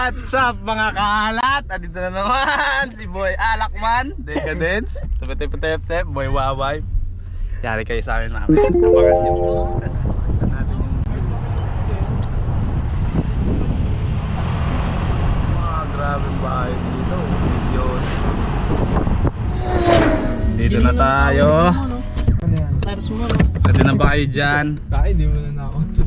What's up mga kalat? Andito na naman si Boy Alakman, Decadence, tep tep tep tep, Boy Waway. Yari kayo sa amin namin. Abangan nyo. Tignan natin yung mga grabing bahay dito. Diyos. Dito na tayo. Ready na ba kayo dyan? Bakit di mo na na ako?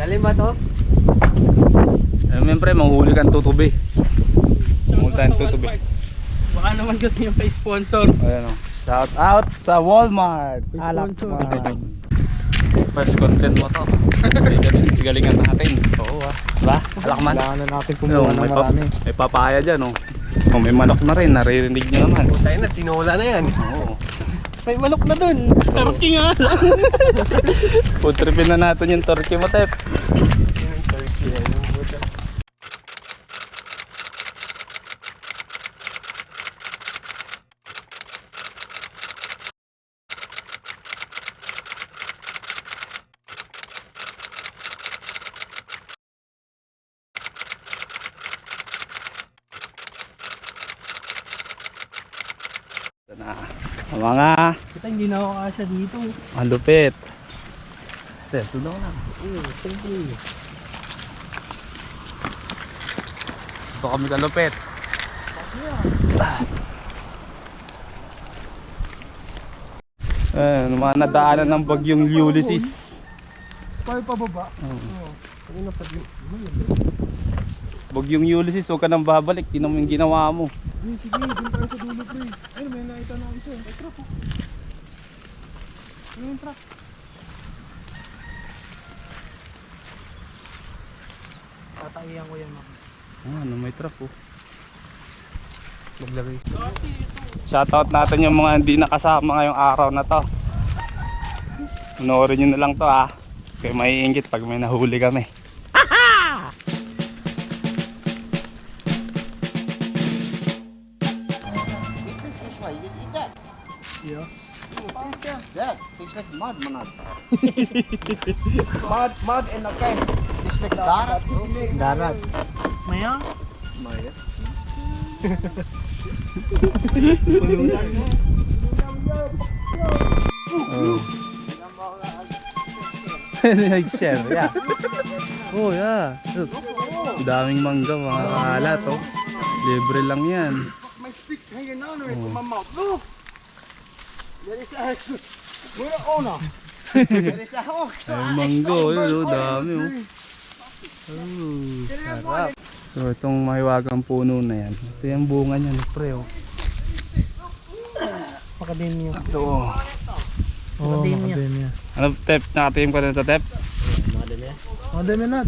Galing ba to? Eh, Siyempre, manghuli kang tutubi. Manghuli tayong tutubi. Baka naman gusto nyo pa-sponsor. Ayan o. Shout out sa Walmart. Alak sponsor. First content mo to. Galing- Galingan natin. Oo ah. Diba? Alakman. Kailangan na natin kumuha ng may, pa, marami. may papaya dyan oh. Oh, may manok na rin. Naririnig nyo naman. Tayo na, tinola na yan. Oo. May manok na dun. Turkey nga lang. Food tripin na natin yung turkey mo, Tep. Ito na. Ang Mga Kita hindi na ako kasya dito. ang lupit. Tep, tunaw na. Ito kami kalupit. Eh, mga nadaanan ng bagyong Ulysses. Tayo pababa. Oh. Bagyong Ulysses, huwag ka nang babalik. Tinan mo yung ginawa mo. Sige, sige, dun tayo sa dulo, pre. Ayun, may nakita na isa. Ay, truck. oh. Ano yung truck? Tatahiyan ko yan. ako. Ah, ano may truck oh. Maglagay. Shoutout natin yung mga hindi nakasama ngayong araw na to. Panoorin nyo na lang to ah. Kaya maiingit pag may nahuli kami. That tastes like mud, manad. mud, mud and okay. Tastes like darat. Darat. Maya? Maya. Oh. Nag-share, yeah. Oh, yeah. Look. Daming mangga, mga kalat, oh. Libre lang yan. My stick hanging there from my mouth. Look. There is a Where the owner? There is a hawk. Ay, mangga, oh. Yun, oh. Dami, oh. Oh, sarap. So, itong mahiwagang puno na yan. Ito yung bunga niyan, pre, oh. Makademyo. Ito, oh. Oo, Academia. Academia. Ano, Tep? Nakatingin ko na ito, Tep? Academia na.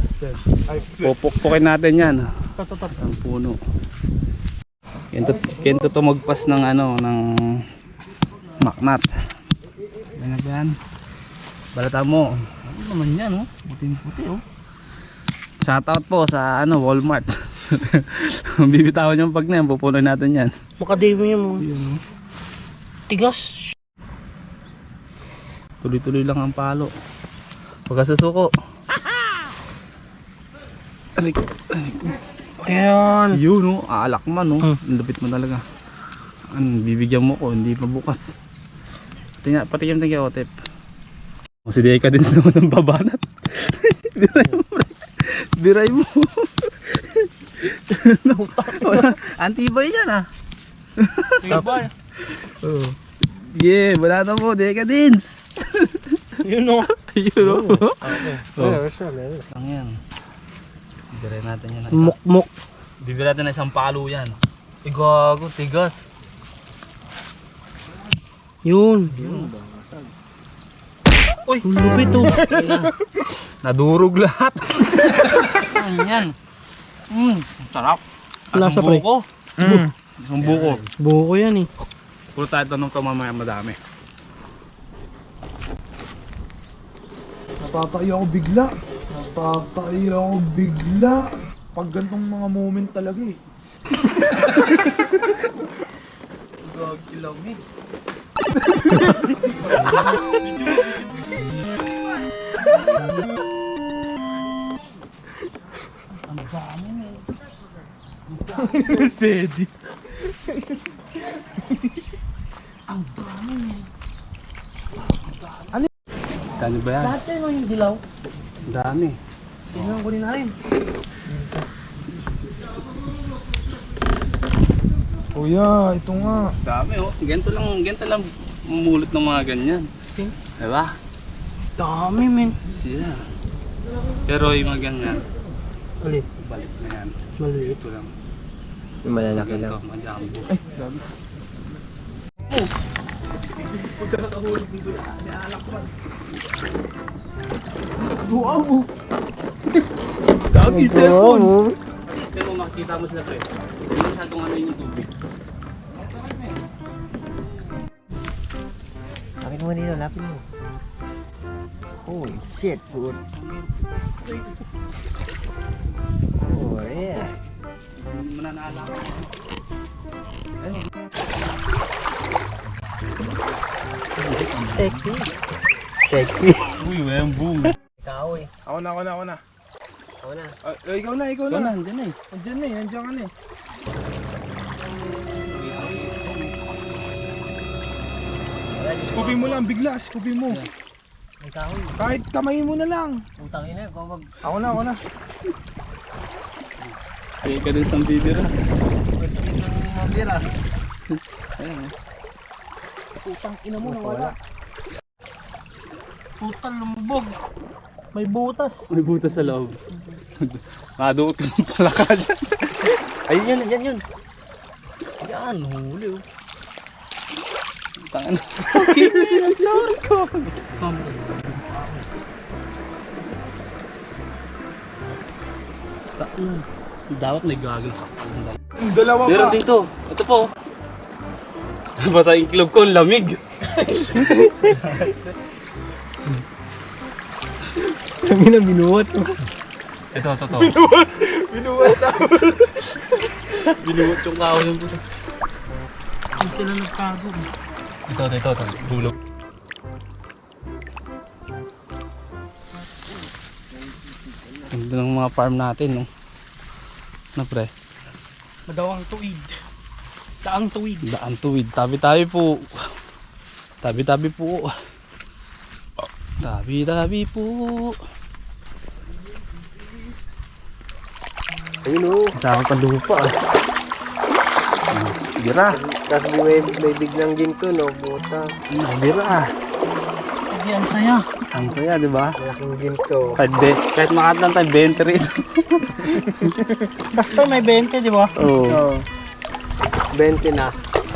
Ay, Pupukpukin natin yan. Tatatat. Ang puno. Kento, kento tumagpas ng ano, ng maknat. Yan? Balata mo. Ano naman yan, oh? Puting puti, oh. Shoutout po sa ano, Walmart. Bibitawan yung pag na yan, pupunoy natin yan. Makademyo mo. Yun, oh. Tigas. Tuloy-tuloy lang ang palo. Huwag ka susuko. Ayan. Yun, oh. Alak man, oh. Hmm. Ang lupit mo talaga. Ano, bibigyan mo ko, hindi pa bukas. Tingnan, patikim tingnan ko, tip. O, si Deka din naman ng babanat. Biray mo. Biray mo. Wala, Antibay yan, ah. Tibay. Oh. Yeah, wala na mo, Deka din. Yun o. Oh. Oh. Meron siya, meron. Lang yan. Bibiray natin yan. ng. Mukmuk. Bibiray natin ng isang palo yan. Ay, gago, tigas. Yun. Uy, ang lupit oh. Nadurog lahat. Ano yan? Mm, sarap. At Lasa, ang pre. buko. Mm. Ang buko. Buko yan eh. Puro tayo tanong ka mamaya madami. Napapaiyak ako bigla. Napapaiyak ako bigla. Pag gantong mga moment talaga eh. Gagi lamig. Sedi. Ang dami men. Ano ba yan? Lahat tayo yung dilaw. Ang dami. Tingnan ko rin natin. Kuya, ito nga. Dami oh. Ganito lang, ganito lang mulot ng mga ganyan. Okay. Diba? Dami men. Siya. Pero yung mga ganyan, Ulit. balik na yan. Maliit. Ito lang. Yung malalaki Ganito, lang. mga jumbo. Gagi, cellphone. Pero makikita mo sila pre, hindi masyadong ano yung tubig. Mo nila, lapit mo. Holy shit, good. Oh, yeah. Na naalaman. Sexy. Sexy. Uy, boom. Ikaw eh. Ako na, ako na, ako na. Ako na. Eh, ikaw na, ikaw na. na, andyan na eh. Na eh, andiyan ka na eh. Scoopin mo lang, bigla, scoopin mo. Ikaw eh. Kahit kamayin mo na lang. Putang ina, ikaw mag... Ako na, ako na. Kaya ka din sa bibira. Pwede ng mabira. Ayan oh. Putang ina mo nawala. Putang lumubog. May butas. May butas sa loob. Maduot ka ng palaka dyan. Ayun yun, yan yun. Yan, huli oh. Tangan. Taon. Dapat may gagawin sa. Yung dalawa Meron pa. dito. Ito po. Basa yung club ko, ang lamig. Kami na binuhat. Ito, ito, ito. Binuwat na. Binuot yung kahoy ng puto. Hindi sila nagtago. Ito, ito, ito, ito. Bulog. Ganda ng mga farm natin, no? Na pre? Madawang tuwid. Daang tuwid. Daan tuwid. Tabi-tabi po. Tabi-tabi po. Tabi-tabi po. Ayun oh. Sa pa lupa. Bira. Tapos may, may biglang ginto no, buta. Bira. Hindi ang saya. Ang saya, di ba? Malaking ginto. Kahit, be, kahit makatlan tayo 20 rin. Basta may 20, di ba? Oo. Oh. 20 na.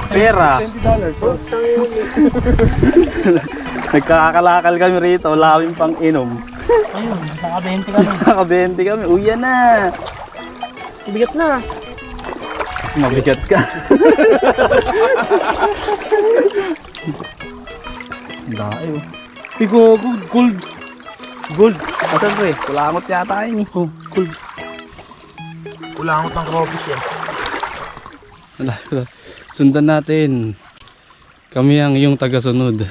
Pera. $20. Oh. Putang yun eh. Nagkakakalakal kami rito. Wala kaming pang inom. Ayun, naka 20 kami. Naka 20 kami. Uya na. Bigat na. Mabigat ka. Dahil. Pigo, gold, gold. Gold. Asan pre? Kulangot yata yun eh. Oh, gold. Kulangot ng crawfish yan. Wala, wala. Sundan natin. Kami ang iyong tagasunod.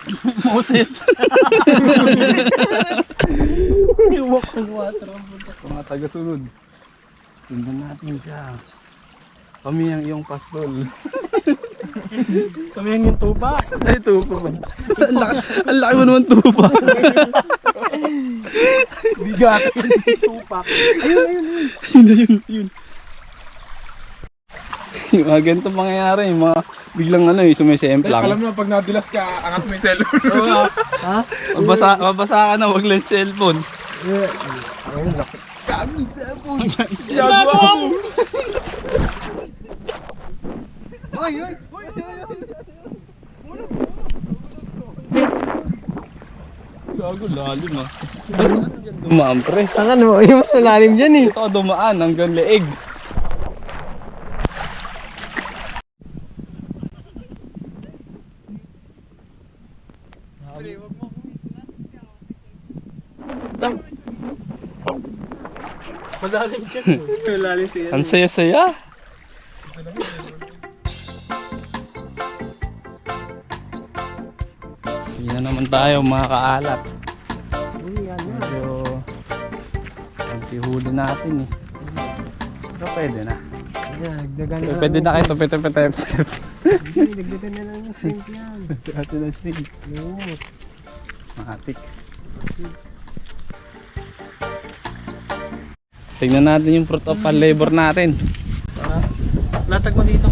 Moses. Iwak ng water. Mga tagasunod. Sundan natin siya. Kami ang iyong pastol. Kami ang yung tuba. Ay, tupa ba? ang, laki, ang laki mo naman tupa. Bigat. Tupak. yun na yun, yun. Yung mga ganito pangyayari, yung mga biglang ano eh, sumisemplang. Alam mo pag nadilas ka, angat mo yung cellphone. Ha? Mabasa, mabasa ka na, wag lang cellphone. Ayun, laki. Gagi, cellphone. Ako. Ay, ay. Gago, lalim ah. Dumaan pre. Tangan mo, yung mas malalim dyan eh. Ito dumaan hanggang leeg. Malalim dyan. Malalim siya. Ang saya-saya. Tayo mga kaalat. Ano? Medyo pagpihuli natin eh. Pero pwede na. Nagdagan So, pwede na kayo tupit-tupit. Nagdagan na lang ng shrimp yan. Ate na siya. Oo. Matik. Tingnan natin yung fruit of labor natin. Latag mo dito.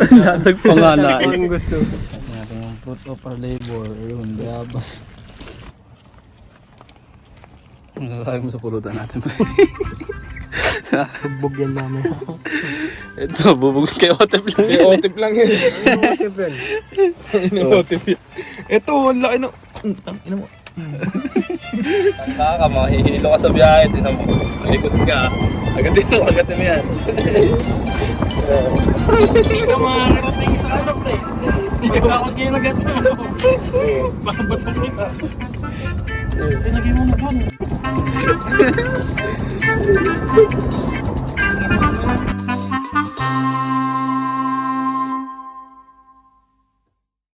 Latag pa nga na. Anong gusto? Fruit of our labor. Ayun, bayabas. Ano sasabi mo sa pulutan natin? Bubog yan namin. Ito, bubog kay Otep lang. May otip lang yun. May Oh. otip yun. Ito. Mm, Ang ina mo. Kaka, mahihilo ka sa biyahe. Tinan mo. Malikot ka. Agatin mo, agatin mo yan. Hindi ka makakarating sa ano, pre. Hindi ka ako ginagat mo. Babat mo kita. Tinagay mo na po.